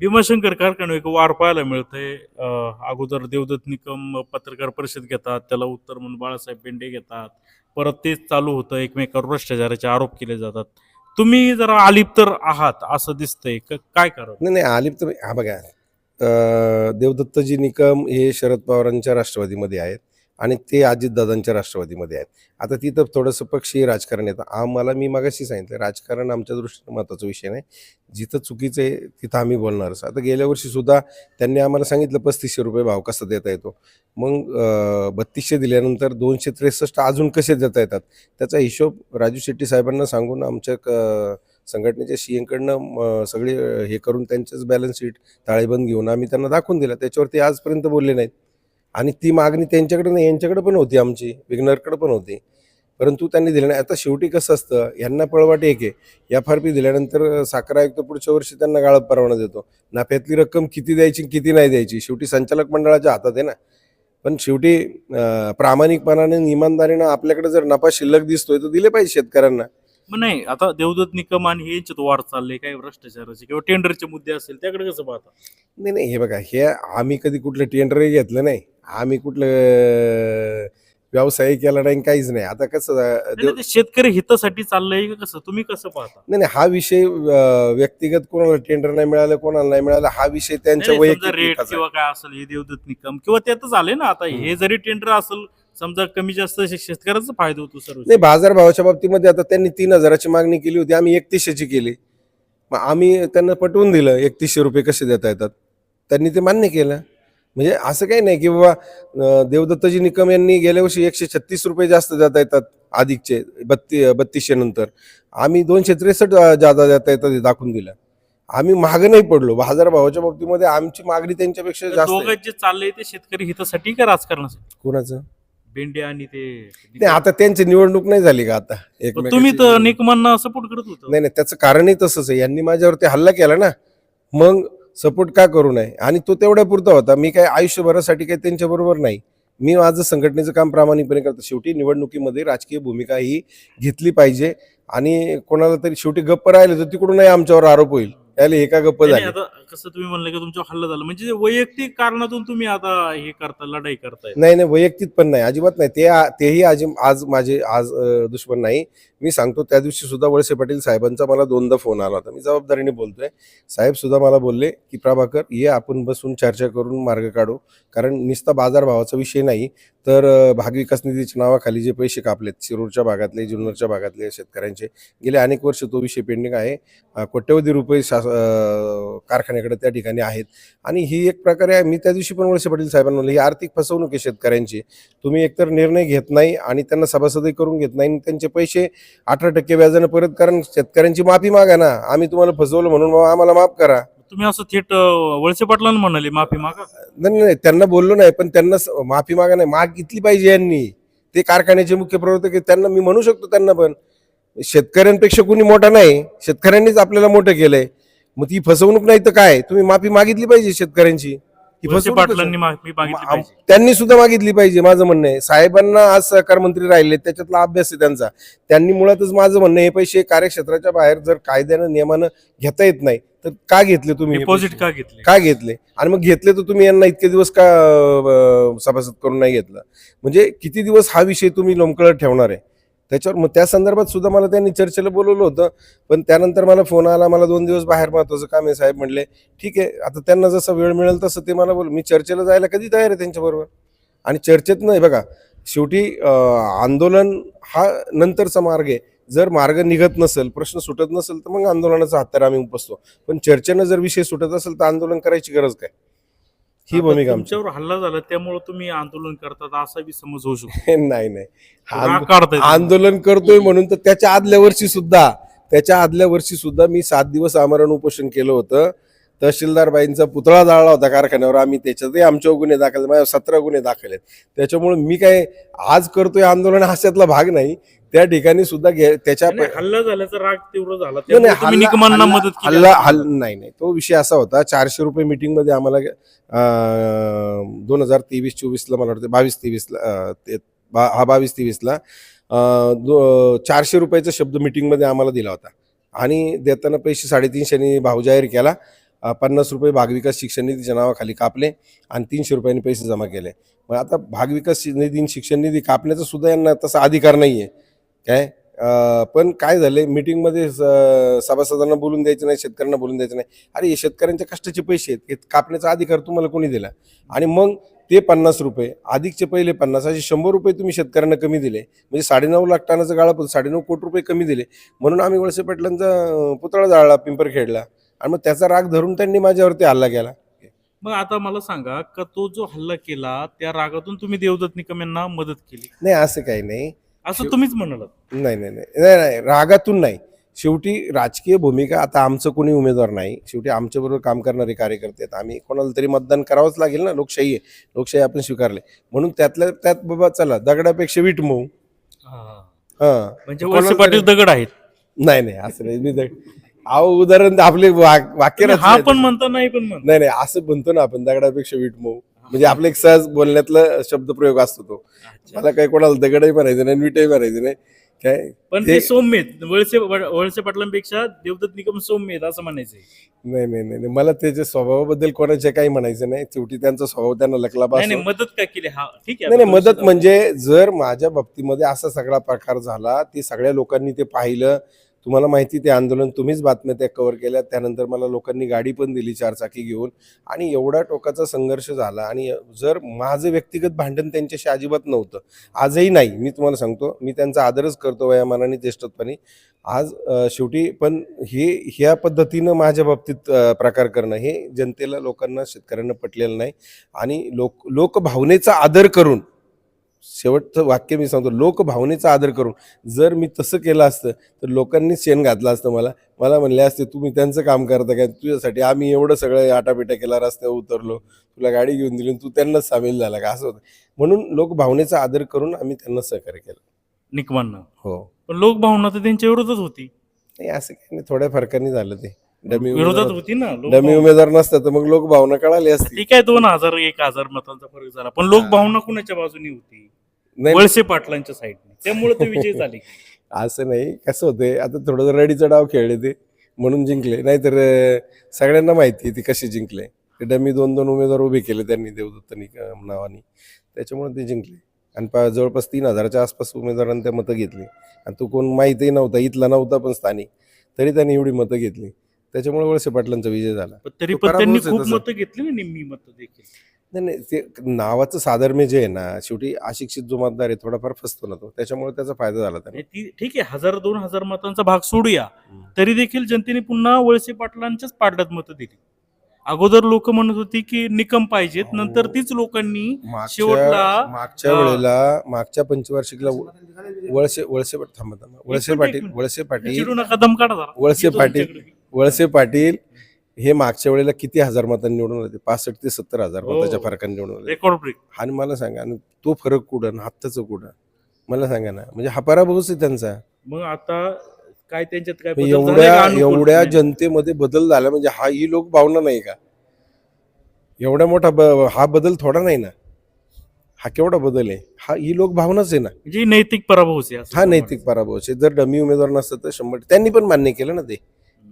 भीमाशंकर कारखाने एक वार पाहायला मिळते अगोदर देवदत्त निकम पत्रकार परिषद घेतात त्याला उत्तर म्हणून बाळासाहेब बेंडे घेतात. परत तेच चालू होतं एकमेकावर भ्रष्टाचाराचे आरोप केले जातात. तुम्ही जरा आलिप्तर आहात असं दिसतंय. काय कारण? नाही नाही आलिप्त तर हा बघा. देवदत्तजी निकम हे शरद पवारांच्या राष्ट्रवादीमध्ये आहेत. आणि ते अजितदादांच्या राष्ट्रवादीमध्ये आहेत. आता तिथं थोडंसं पक्षीय राजकारण येतं आम्हाला मी मागाशी सांगितलं राजकारण आमच्या दृष्टीने महत्त्वाचा विषय नाही. जिथं चुकीचं आहे तिथं आम्ही बोलणारच आता गेल्या वर्षीसुद्धा त्यांनी आम्हाला सांगितलं पस्तीसशे रुपये भाव कसा देता येतो? मग बत्तीसशे दिल्यानंतर दोनशे त्रेसष्ट अजून कसे देता येतात? त्याचा हिशोब राजू शेट्टी साहेबांना सांगून आमच्या क- संघटनेच्या सीएंकडनं सगळे हे करून त्यांचंच बॅलन्स शीट ताळेबंद घेऊन आम्ही त्यांना दाखवून दिला. त्याच्यावर ते आजपर्यंत बोलले नाहीत. आणि ती मागणी त्यांच्याकडे नाही यांच्याकडे पण होती आमची विग्नरकडे पण होती. परंतु त्यांनी दिलं नाही आता शेवटी कसं असतं यांना पळवाट एक आहे. एफ आर पी दिल्यानंतर साखर आयुक्त पुढच्या वर्षी त्यांना गाळप परवाना देतो. नफ्यातली रक्कम किती द्यायची किती नाही द्यायची? शेवटी संचालक मंडळाच्या हातात आहे ना. पण शेवटी प्रामाणिकपणाने इमानदारीनं आपल्याकडे जर नफा शिल्लक दिसतोय तर दिले पाहिजे शेतकऱ्यांना. मग नाही आता देवदत्त निकम आणि हे यांच्यात वार चालले काही भ्रष्टाचाराचे किंवा टेंडरचे मुद्दे असेल त्याकडे कसं पाहता? नाही नाही हे बघा हे आम्ही कधी कुठलं टेंडरही घेतलं नाही. आम्ही कुठलं व्यवसाय केला नाही काहीच नाही. आता कसं देव- नाही, ते शेतकरी हितासाठी चाललंय का कसं? तुम्ही कसं पाहता? नाही नाही हा विषय अं, व्यक्तिगत कोणाला टेंडर नाही मिळालं कोणाला नाही मिळालं हा विषय त्यांच्या वैयक्तिक रेट आहे. किंवा काय असेल हे देवदत्त निकम किंवा त्यातच आले ना आता हे जरी टेंडर असेल समजा कमी जास्त शेतकऱ्याचा फायदा होतो सर्व. नाही बाजार भावाच्या बाबतीमध्ये आता त्यांनी तीन हजाराची मागणी केली होती आम्ही एकतीसशेची केली. मग आम्ही त्यांना पटवून दिलं एकतीसशे रुपये कसे देता येतात? त्यांनी ते मान्य केलं. म्हणजे असं काही नाही की बाबा देवदत्तजी निकम यांनी गेल्या वर्षी एकशे छत्तीस रुपये जास्त देता येतात अधिकचे बत्ती बत्तीसशे नंतर. आम्ही दोनशे त्रेसष्ट जादा देता येतात हे दाखवून दिलं. आम्ही महाग नाही पडलो. बाजार भावाच्या बाबतीमध्ये आमची मागणी त्यांच्यापेक्षा जास्त आहे. दोघं जे चाललंय ते शेतकरी हितासाठी का राजकारणासाठी? कोणाचं? बेंडे आणि ते नाही आता त्यांची निवडणूक नाही झाली का आता? पण एकमेकाची तुम्ही तर. निकमांना सपोर्ट करत होतो. नाही नाही त्याचं कारणही तसंच आहे. यांनी माझ्यावरती हल्ला केला ना मग सपोर्ट का करू नये? आणि तो तेवढ्या पुरता होता. मी काय आयुष्यभरासाठी काही त्यांच्या बरोबर नाही. मी माझं संघटनेचं काम प्रामाणिकपणे करतो. शेवटी निवडणुकीमध्ये राजकीय भूमिका ही घेतली पाहिजे. आणि कोणाला तरी शेवटी गप्प राहिले तर तिकडूनही आमच्यावर आरोप होईल. त्याला हे का गप्प नाही, झाले? आता कसं तुम्ही म्हणलं की तुमच्या हल्ला झाला. म्हणजे जे वैयक्तिक कारणातून तुम्ही आता हे करता लढाई करताय. नाही नाही वैयक्तिक पण नाही अजिबात नाही. ते तेही आज आज माझे आज अं, दुश्मन नाही. मी सांगतो त्या दिवशी सुद्धा वळसे पाटील साहेबांचा मला दोनदा फोन आला होता. मी जबाबदारीने बोलतोय. साहेब सुद्धा मला बोलले की प्रभाकर ये आपण बसून चर्चा करून मार्ग काढू. कारण निस्ता बाजारभावाचा विषय नाही. तर भागविकास निधीच्या नावाखाली जे पैसे कापलेत शिरूरच्या भागातले जुन्नरच्या भागातले शेतकऱ्यांचे गेले अनेक वर्ष तो विषय पेंडिंग आहे. कोट्यवधी रुपये शास कारखान्याकडे त्या ठिकाणी आहेत. आणि ही एक प्रकारे आहे. मी त्या दिवशी पण वळसे पाटील साहेबांना म्हणलं ही आर्थिक फसवणूक आहे शेतकऱ्यांची. तुम्ही एकतर निर्णय घेत नाही आणि त्यांना सभासदही करून घेत नाही आणि त्यांचे पैसे अठरा टक्के व्याजानं परत कारण शेतकऱ्यांची माफी मागा ना. आम्ही तुम्हाला फसवलं म्हणून मग आम्हाला माफ करा. तुम्ही असं थेट वळसे पाटलांना म्हणाले माफी मागा? नाही नाही, त्यांना बोललो नाही पण त्यांना स- माफी मागा नाही. माग घेतली पाहिजे यांनी. ते कारखान्याचे मुख्य प्रवर्तक आहेत त्यांना मी म्हणू शकतो त्यांना पण शेतकऱ्यांपेक्षा कुणी मोठा नाही. शेतकऱ्यांनीच आपल्याला मोठं केलंय. मग ती फसवणूक नाही तर काय? तुम्ही माफी मागितली पाहिजे शेतकऱ्यांची. ही वळसे मागितली पाहिजे. त्यांनी सुद्धा मागितली पाहिजे माझं म्हणणं आहे. साहेबांना आज सहकार मंत्री राहिले त्याच्यातला अभ्यास आहे त्यांचा. त्यांनी मुळातच माझं म्हणणं आहे, हे पैसे कार्यक्षेत्राच्या बाहेर जर कायद्यानं नियमानं घेता येत नाही तर का घेतले तुम्ही हे डिपॉझिट पैसे? का घेतले? का घेतले? आणि मग घेतले तर तुम्ही यांना इतके दिवस का अं, सभासद करून नाही घेतलं? म्हणजे किती दिवस हा विषय तुम्ही लोंबकळत ठेवणार आहे? त्याच्यावर मग त्या संदर्भात सुद्धा मला त्यांनी चर्चेला बोलवलं होतं. पण त्यानंतर मला फोन आला मला दोन दिवस बाहेर महत्वाचं काम आहे साहेब म्हणले. ठीक आहे आता त्यांना जसं वेळ मिळेल तसं ते मला बोल मी चर्चेला जायला कधी तयार आहे त्यांच्याबरोबर आणि चर्चेत नाही बघा शेवटी आंदोलन हा नंतरचा मार्ग आहे. जर मार्ग निघत नसेल प्रश्न सुटत नसेल तर मग आंदोलनाचा हत्यार आम्ही उपसतो. पण चर्चेनं जर विषय सुटत असेल तर आंदोलन करायची गरज काय? ही भूमिका आमची. तुमच्यावर हल्ला झाला त्यामुळे तुम्ही आंदोलन करतात असा बी समज होऊ शकतो. नाही नाही. राग काढताय. आंदोलन करतोय म्हणून तर त्याच्या आदल्या वर्षी सुद्धा त्याच्या आदल्या वर्षी सुद्धा मी सात दिवस आमरण उपोषण केलं होतं. तहसीलदार बाईंचा पुतळा जाळला होता कारखान्यावर. आम्ही त्याच्यातही आमच्यावर गुन्हे दाखल माझ्या सतरा गुन्हे दाखल आहेत. त्याच्यामुळे मी काय आज करतोय आंदोलन हास्यातला भाग नाही. त्या ठिकाणी सुद्धा घे- त्याच्या नाही, हल्ला झाल्याचा राग तीव्र झाला. नाही, त्यामुळे नाही, तुम्ही हल्ला- निकमांना हल्ला- मदत केली. हल्ला हल्ला नाही नाही. तो विषय असा होता चारशे रुपये मीटिंगमध्ये आम्हाला दोन हजार तेवीस चोवीसला मला वाटतं बावीस तेवीसला अं, ते बा- हा बावीस तेवीसला अं, दो- चारशे रुपयाचा शब्द मीटिंगमध्ये आम्हाला दिला होता. आणि देताना पैसे साडेतीनशेनी भाव जाहीर केला अ, पन्नास रुपये भागविकास शिक्षण निधीच्या नावाखाली कापले आणि तीनशे रुपयांनी पैसे जमा केले. मग आता भागविकास शि- निधी आणि शिक्षण निधी कापण्याचा सुद्धा यांना तसा अधिकार नाही आहे काय? पण काय झाले मीटिंगमध्ये सभासदांना बोलून द्यायचं नाही शेतकऱ्यांना बोलून द्यायचं नाही. अरे हे शेतकऱ्यांच्या कष्टाचे पैसे आहेत. हे कापण्याचा अधिकार तुम्हाला कोणी दिला? आणि मग ते पन्नास रुपये अधिकचे पहिले पन्नास असे शंभर रुपये तुम्ही शेतकऱ्यांना कमी दिले. म्हणजे साडेनऊ लाख टनाचं गाळा साडेनऊ कोटी रुपये कमी दिले. म्हणून आम्ही वळसे पाटलांचा पुतळा जाळला पिंपरखेडला आणि मग त्याचा राग धरून त्यांनी माझ्यावरती हल्ला केला. मग आता मला सांगा का तो जो हल्ला केला त्या रागातून तुम्ही देवदत्त निकम यांना मदत केली. नाही असं काही नाही. असं तुम्हीच म्हणालात. नाही नाही नाही. नाही नाही रागातून नाही. शेवटी राजकीय भूमिका आता आमचं कोणी उमेदवार नाही. शेवटी आमच्याबरोबर काम करणारे कार्यकर्ते आहेत. आम्ही कोणाला तरी मतदान करावंच लागेल ना? लोकशाही आहे. लोकशाही आपण स्वीकारले म्हणून त्यातल्या त्यात बाबा चला दगडापेक्षा वीट मऊ. हां. म्हणजे वळसे पाटील दगड आहेत. नाही नाही असं नाही. मी दग- अहो उदाहरण आपले वाक- वाक्य हा. पण म्हणता नाही पण म्हणता. नाही नाही असं म्हणतो ना आपण दगडापेक्षा वीट मऊ. म्हणजे आपलं एक सहज बोलण्यातलं शब्दप्रयोग असतो तो. मला काही कोणाला दगडही म्हणायचं नाही विटही म्हणायचं नाही. काय? पण ते- सौम्य आहेत. वळसे वळसे पाटलांपेक्षा देवदत्त निकम सौम्य आहेत असं म्हणायचंय नाही नाही नाही नाही. मला त्याच्या स्वभावाबद्दल कोणाचे काही म्हणायचं नाही. शेवटी त्यांचा स्वभाव त्यांना लकला नाही नाही नाही मदत का केली? हा ठीक आहे. नाही मदत म्हणजे जर माझ्या बाबतीमध्ये असा सगळा प्रकार झाला ते सगळ्या लोकांनी ते पाहिलं तुम्हाला माहिती ते आंदोलन तुम्हीच बातम्या त्या कव्हर केल्या. त्यानंतर मला लोकांनी गाडी पण दिली चारचाकी घेऊन. आणि एवढा टोकाचा संघर्ष झाला. आणि जर माझं व्यक्तिगत भांडण त्यांच्याशी अजिबात नव्हतं आजही नाही मी तुम्हाला सांगतो. मी त्यांचा आदरच करतो वयामानाने ज्येष्ठत्वाने आज शेवटी पण हे ह्या पद्धतीनं माझ्या बाबतीत प्रकार करणं हे जनतेला लोकांना शेतकऱ्यांना पटलेलं नाही. आणि लोक लोकभावनेचा आदर करून शेवटचं वाक्य मी सांगतो. लोकभावनेचा आदर करून जर मी तसं केलं असतं तर लोकांनी शेण घातलं असतं मला. मला म्हणले असते तुम्ही त्यांचं काम करता काय तुझ्यासाठी आम्ही एवढं सगळं आटापिटा केला रस्त्यावर उतरलो. तुला गाडी घेऊन दिली तू त्यांनाच सामील झाला का? असं होतं. म्हणून लोकभावनेचा आदर करून आम्ही त्यांना सहकार्य केलं. निकमांना. हो. पण लोकभावना तर त्यांच्या विरोधात होती. नाही असं काही नाही. थोड्या फरकाने झालं ते. डमी विरोधात उमेदवार होती ना डमी. उमेदवार नसतं तर मग लोकभावना कळाली असती ठीक आहे दोन हजार एक हजार मतांचा फरक झाला पण लोकभावना कुणाच्या बाजूनी होती? नाही. वळसे पाटलांच्या साईडने. त्यामुळे ते विजय झाले असं नाही कसं होतंय आता थोडं रडीचा डाव खेळले ते म्हणून जिंकले. नाहीतर अं, सगळ्यांना माहिती आहे ती कशी जिंकले. ते डमी दोन दोन उमेदवार उभे केले त्यांनी देवदत्त निकम नावानी. त्याच्यामुळे ते जिंकले. आणि पा जवळपास तीन हजाराच्या आसपास उमेदवारांनी त्या मतं घेतली. आणि तो कोण माहितीही नव्हता इथला नव्हता पण स्थानिक. तरी त्यांनी एवढी मतं घेतली. त्याच्यामुळे वळसे पाटलांचा विजय झाला पण तरी पण त्यांनी खूप. मतं घेतली ना निम्मी मतं देखील नाही नाही ते नावाचं साधर्म्य जे आहे ना शेवटी अशिक्षित जो मतदार आहे थोडाफार फसतो ना तो त्याच्यामुळे त्याचा फायदा झाला त्यांना ती ठीक आहे हजार दोन हजार मतांचा भाग सोडूया तरी देखील जनतेने पुन्हा वळसे पाटलांच्याच पाडल्यात मतं दिली अगोदर लोक म्हणत होती की निकम पाहिजेत. नंतर तीच लोकांनी मागच्या शेवटला, मागच्या अं, वेळेला मागच्या पंचवार्षिकला वळसे वळसे थांबा थांबा वळसे मिनिट, एक पाटील मिनिट. वळसे पाटील चिडू नका दम काढा जरा. वळसे येतो पाटील. तुमच्याकडे. वळसे पाटील हे मागच्या वेळेला किती हजार मतांनी निवडून आले? पासष्ट ते सत्तर हजार हो. मताच्या फरकाने निवडून रेकॉर्ड ब्रेक आणि मला सांगा आणि तो फरक कुठं आणि आत्ताचं कुठं? मला सांगा ना. म्हणजे हा पराभवच आहे त्यांचा. मग आता काय त्यांच्यात काय बदल का एवढ्या अनुकूल? एवढ्या नाही. जनतेमध्ये बदल झाला म्हणजे हा ही लोक भावना नाही का? एवढा मोठा ब- हा बदल थोडा नाही ना? हा केवढा बदल आहे? हा ही लोक भावनाच आहे ना? म्हणजे नैतिक पराभव हा नैतिक पराभव आहे. जर डमी उमेदवार नसतं तर शंभर त्यांनी पण मान्य केलं ना ते.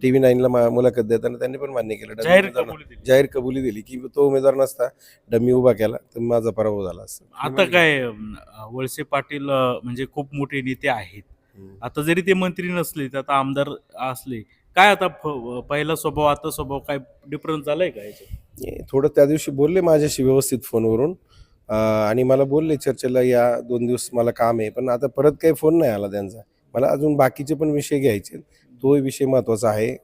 टीव्ही नाईनला मा- मुलाखत देताना त्यांनी पण मान्य केलं. डमी जाहीर उमेदवार कबुली दिली. जाहीर कबुली दिली की तो उमेदवार नसता डमी उभा केला तर माझा पराभव झाला असता आता काय अं, वळसे पाटील अं, म्हणजे खूप मोठे नेते आहेत. हम्म. आता जरी ते मंत्री नसले तर आता आमदार असले काय आता फ- पहिला स्वभाव आता स्वभाव काय डिफरन्स झालाय का याच्यात? हे थोडं त्या दिवशी बोलले माझ्याशी व्यवस्थित फोनवरून. अं, आणि मला बोलले चर्चेला या दोन दिवस मला काम आहे. पण आता परत काही फोन नाही आला त्यांचा. मला अजून बाकीचे पण विषय घ्यायचे तो विषय महत्त्वाचा आहे.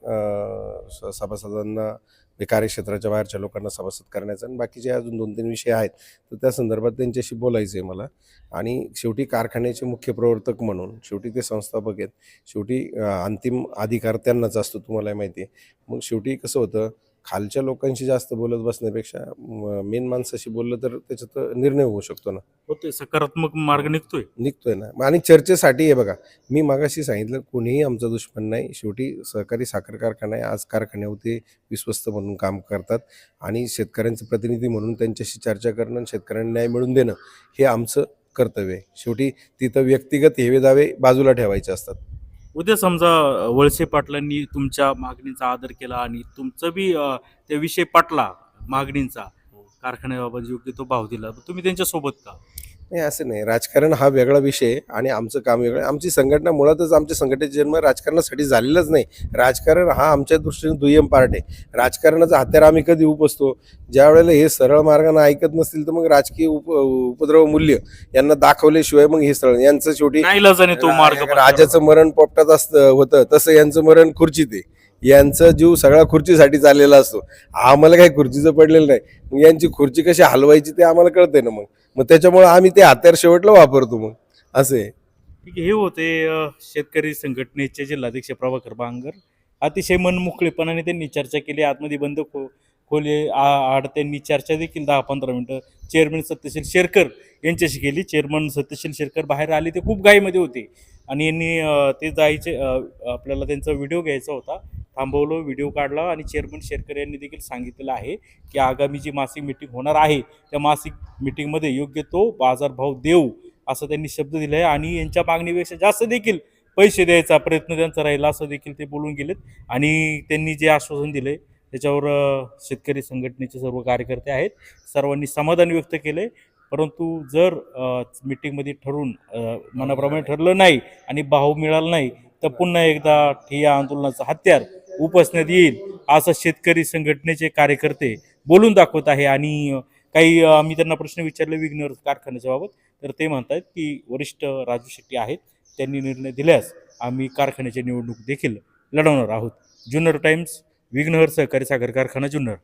स- सभासदांना कार्यक्षेत्राच्या बाहेरच्या लोकांना सभासद करण्याचा आणि बाकीचे अजून दोन तीन विषय आहेत. तर त्या संदर्भात त्यांच्याशी बोलायचं आहे मला. आणि शेवटी कारखान्याचे मुख्य प्रवर्तक म्हणून शेवटी ते संस्थापक आहेत. शेवटी अंतिम अधिकार त्यांनाच असतो तुम्हाला माहिती आहे. मग शेवटी कसं होतं खालच्या लोकांशी जास्त बोलत बसण्यापेक्षा मेन माणसाशी बोललं तर त्याच्यात निर्णय होऊ शकतो ना. होते सकारात्मक मार्ग निघतोय. निघतोय ना. आणि चर्चेसाठी आहे बघा मी मागाशी सांगितलं कोणीही आमचा दुश्मन नाही. शेवटी सहकारी साखर कारखाना आहे. आज कारखान्यावरती विश्वस्त म्हणून काम करतात आणि शेतकऱ्यांचे प्रतिनिधी म्हणून त्यांच्याशी चर्चा करणं आणि शेतकऱ्यांना न्याय मिळवून देणं हे आमचं कर्तव्य आहे. शेवटी तिथं व्यक्तिगत हेवे दावे बाजूला ठेवायचे असतात. उद्या समजा वळसे पाटलांनी तुमच्या मागणीचा आदर केला आणि तुमचं बी त्या विषय पटला मागणींचा कारखान्याबाबत योग्य तो भाव दिला तुम्ही त्यांच्यासोबत का? नाही असं नाही. राजकारण हा वेगळा विषय आहे आणि आमचं काम वेगळं. आमची संघटना मुळातच आमच्या संघटनेचा जन्म राजकारणासाठी झालेलाच नाही. राजकारण हा आमच्या दृष्टीने दुय्यम पार्ट आहे. राजकारणाचा हत्यार आम्ही कधी उपसतो ज्या वेळेला हे सरळ मार्गाने ऐकत नसतील तर मग राजकीय उप उपद्रव मूल्य यांना दाखवल्याशिवाय मग हे सरळ यांचं शेवटी राजाचं मरण पोपटात असतं होतं. तसं यांचं मरण खुर्चीत आहे. यांचा जीव सगळा खुर्चीसाठी चाललेला असतो. आम्हाला काही खुर्चीचं पडलेलं नाही. मग यांची खुर्ची कशी हलवायची ते आम्हाला कळतंय ना मग. मग त्याच्यामुळे आम्ही ते हत्यार शेवटला वापरतो मग. असं. आहे ठीक आहे, हे होते अ, शेतकरी संघटनेचे जिल्हाध्यक्ष प्रभाकर बांगर. अतिशय मनमोकळेपणाने त्यांनी चर्चा केली. आतमध्ये बंद खो खोले आ- आड त्यांनी चर्चा देखील दहा पंधरा मिनटं चेअरमन सत्यशील शेरकर यांच्याशी केली. चेअरमन सत्यशील शेरकर बाहेर आले ते खूप घाईमध्ये होते. आणि यांनी अ, ते जायचे अ, आपल्याला त्यांचा व्हिडिओ घ्यायचा होता. थांबवलं व्हिडिओ काढला आणि चेअरमन शेरकर यांनी देखील सांगितलेलं आहे की आगामी जी मासिक मिटिंग होणार आहे त्या मासिक मिटिंगमध्ये योग्य तो बाजारभाव देऊ असं त्यांनी शब्द दिला आहे आणि यांच्या मागणीपेक्षा जास्त देखील पैसे द्यायचा प्रयत्न त्यांचा राहिला असं देखील ते बोलून गेलेत. आणि त्यांनी जे आश्वासन दिले त्याच्यावर शेतकरी संघटनेचे सर्व कार्यकर्ते आहेत सर्वांनी समाधान व्यक्त केले परंतु जर अ, मीटिंगमध्ये ठरून मनाप्रमाणे ठरलं नाही आणि भाव मिळाला नाही तर पुन्हा एकदा ठिया आंदोलनाचं हत्यार उपसण्यात येईल. असं शेतकरी संघटनेचे कार्यकर्ते बोलून दाखवत आहे आणि काही आम्ही त्यांना प्रश्न विचारले विघ्नर कारखान्याच्या बाबत तर ते म्हणतात की वरिष्ठ राजू शेट्टी आहेत त्यांनी निर्णय दिल्यास आम्ही कारखान्याची निवडणूक देखील लढवणार आहोत. जुन्नर टाइम्स विघ्नहर सहकारी साखर कारखाना जुन्नर.